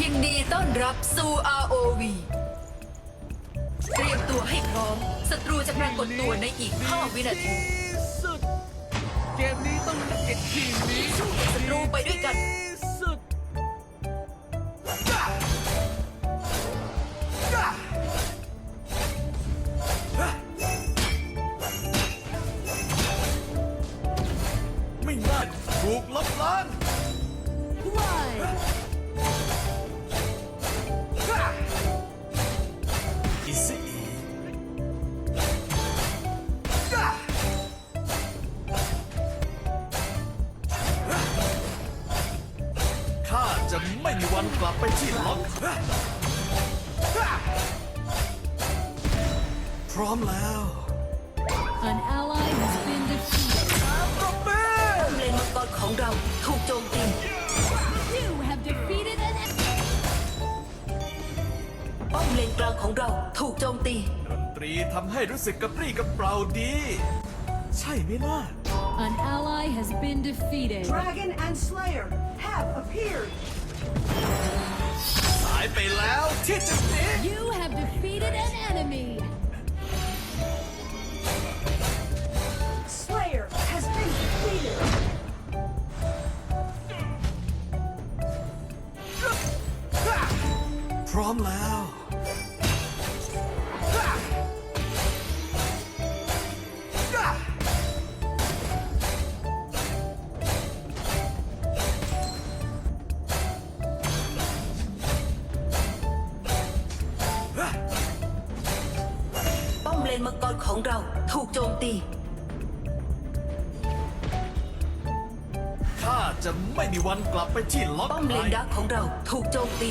ยินดีต้อนรับสู่ ROV เตรียมตัวให้พร้อม ศัตรูจะปรากฏตัวในอีก 5 วินาที สุด เกมนี้ต้องเก็บทีมนี้สู้กับศัตรูไปด้วยกัน สุดไม่น่าถูกลบล้าง จะไม่มีวันกลับไปที่ล็อกพร้อมแล้ว An ally has been defeated. เลนมังกรของเราถูกโจมตี You have defeated an enemy. ป้อมเลนกลางของเราถูกโจมตี ดนตรีทำให้รู้สึกกระปรี้กระเปร่าดี ใช่ไหมล่ะ An ally has been defeated. Dragon and Slayer have appeared. สายไปแล้วที่จะหนี You have defeated an enemy. Slayer has been defeated. พร้อมแล้ว นมังกรของเราถูกโจมตี ข้าจะไม่มีวันกลับไปที่ล็อกป้อมเลนดักของเราถูกโจมตี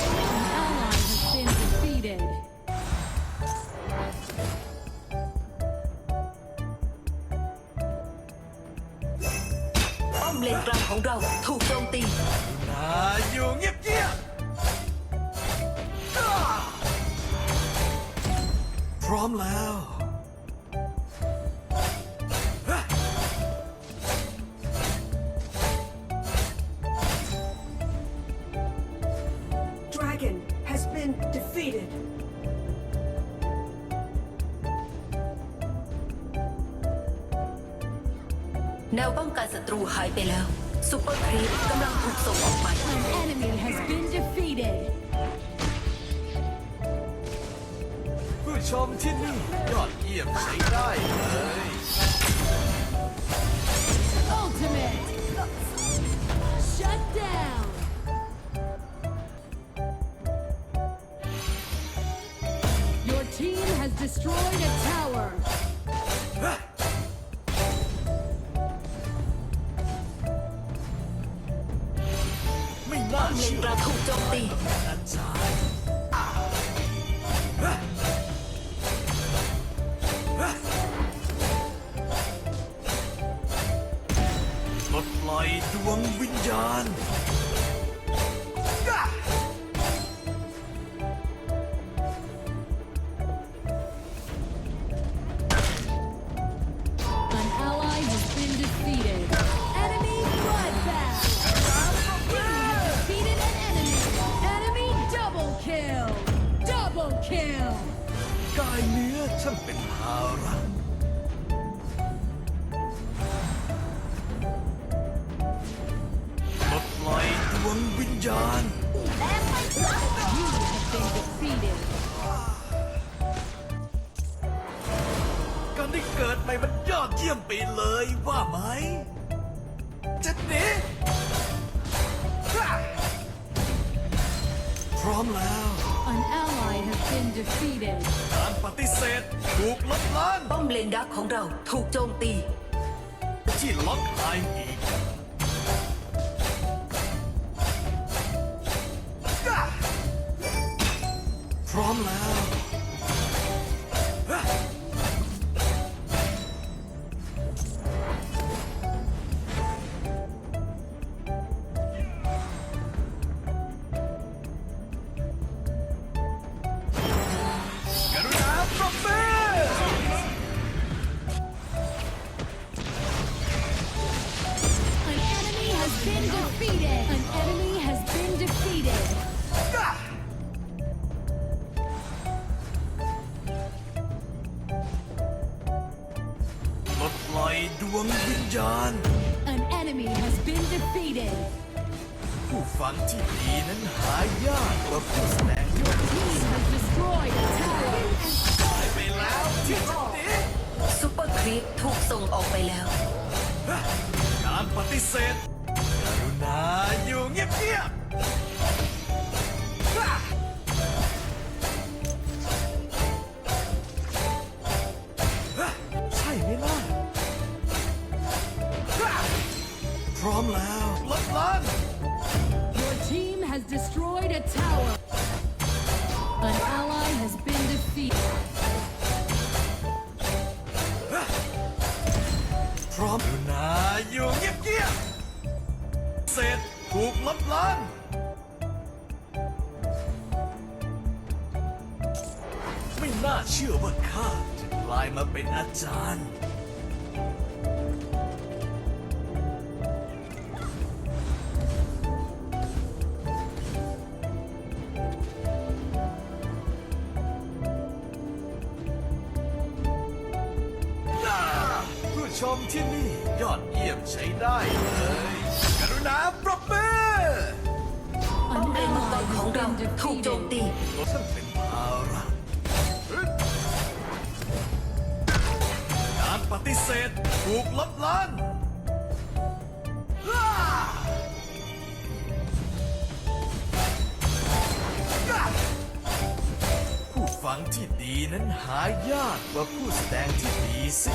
An ally has been defeated. ป้อมเลนกลางของเราถูกโจมตีนา อยู่เงียบเงียบพร้อมแล้ว Dragon has been defeated. แนวป้องกันศัตรูหายไปแล้ว ซูเปอร์ครีปกำลังถูกส่งออกไป An enemy has been defeated. ผู้ชมที่นี่ยอดเยี่ยมใช้ได้เลย Ultimate. Shut down. Your team has destroyed a tower. ไม่น่าเลนเชื่กอลาถูกโจมตีอาจารย์ปลดปล่อยดวงวิญญาณ ญญาณ You have been defeated. การได้เกิดใหม่มันยอดเยี่ยมไปเลยว่าไหมจะหนีพร้อมแล้ว An ally has been defeated. การปฏิเสธถูกลบล้างป้อมเลนดักของเราถูกโจมตี ที่ล็อกไออีก พร้ ดวงวิญญาณ An enemy has been defeated. ผู้ฟังที่ดีนั้นหายากกว่าผู้แสดงยอด Team has destroyed a tower. ไปแล้วที่จะหนีซุปเปอร์ครีปถูกส่งออกไปแล้ว การปฏิเสธกรุณาอยู่ ร้อมอยู่นาอยู่เงียบเงียบเสร็จถูกลดลันไม่น่าเชื่อว่าข้าจะกลายมาเป็นอาจารย์ ชมที่นี่ ยอดเยี่ยมใช้ได้เลย กรุณาปรบมือ An ป้อมเลนมังกรของเราถูกโจมตีท่างเป็นภาระการปฏิเสธถูกลดล้านอ้าอ้าผู้ฟังที่ดีนั้นหายากกว่าผู้แสดงที่ดีสิ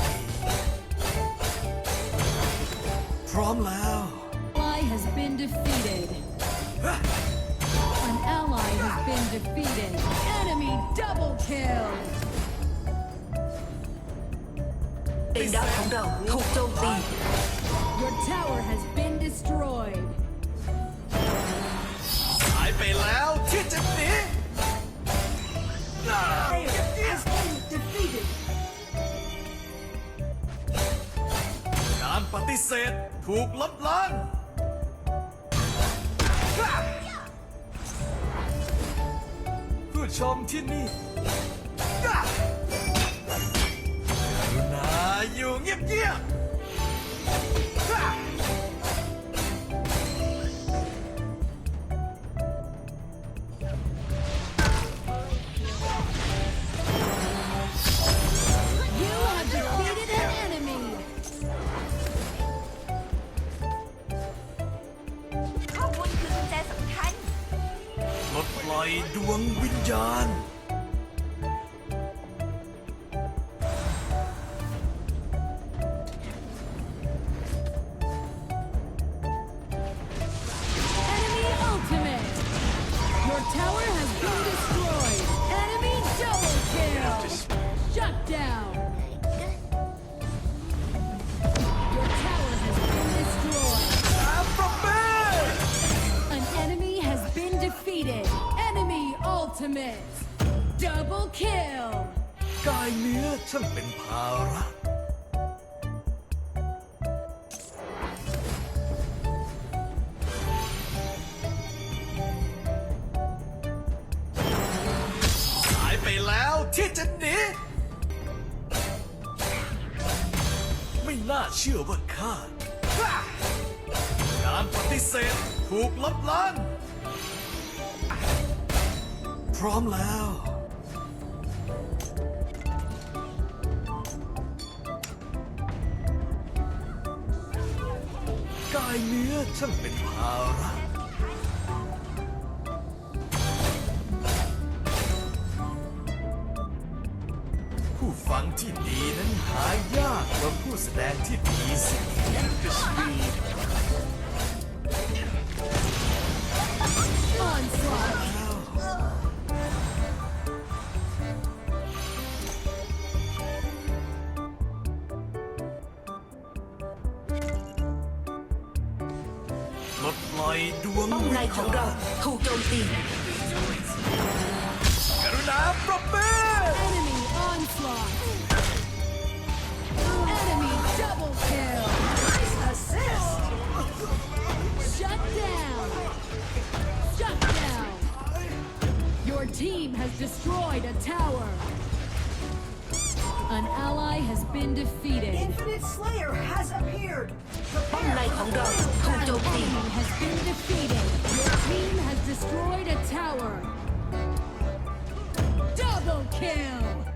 พร้อมแล้ว Ally has been defeated. An ally has been defeated. Enemy double kill. เลนดักของเราถูกโจมตี Your tower has been destroyed. หายไปแล้วที่จะหนี การปฏิเสธถูกลบล้างผู้ชมที่นี่กรุณาอยู่เงียบๆ ultimate. Double kill. กายเนื้อช่างเป็นภาระหายไปแล้วที่จะหนีไม่น่าเชื่อว่าข้าการปฏิเสธถูกลบล้าง พร้อมแล้ว กายเนื้อช่างเป็นภาระผู้ฟังที่ดีนั้นหายากกว่าผู้แสดงที่ดีสิ Onslaught. ดปล่อยดวง ป้อมในของเราถูกโจมตี กรุณาปรบมือ Enemy onslaught. Enemy double kill. Assist. Shut down. Shut down. Your team has destroyed a tower. An ally has been defeated. The Infinite Slayer has appeared. Prepare for the An enemy has been defeated. Your team has destroyed a tower. Double kill.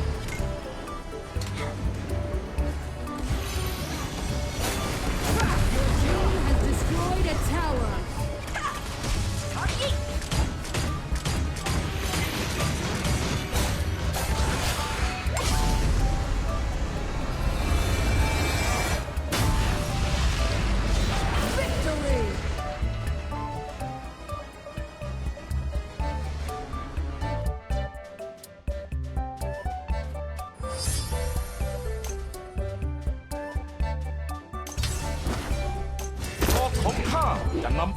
人林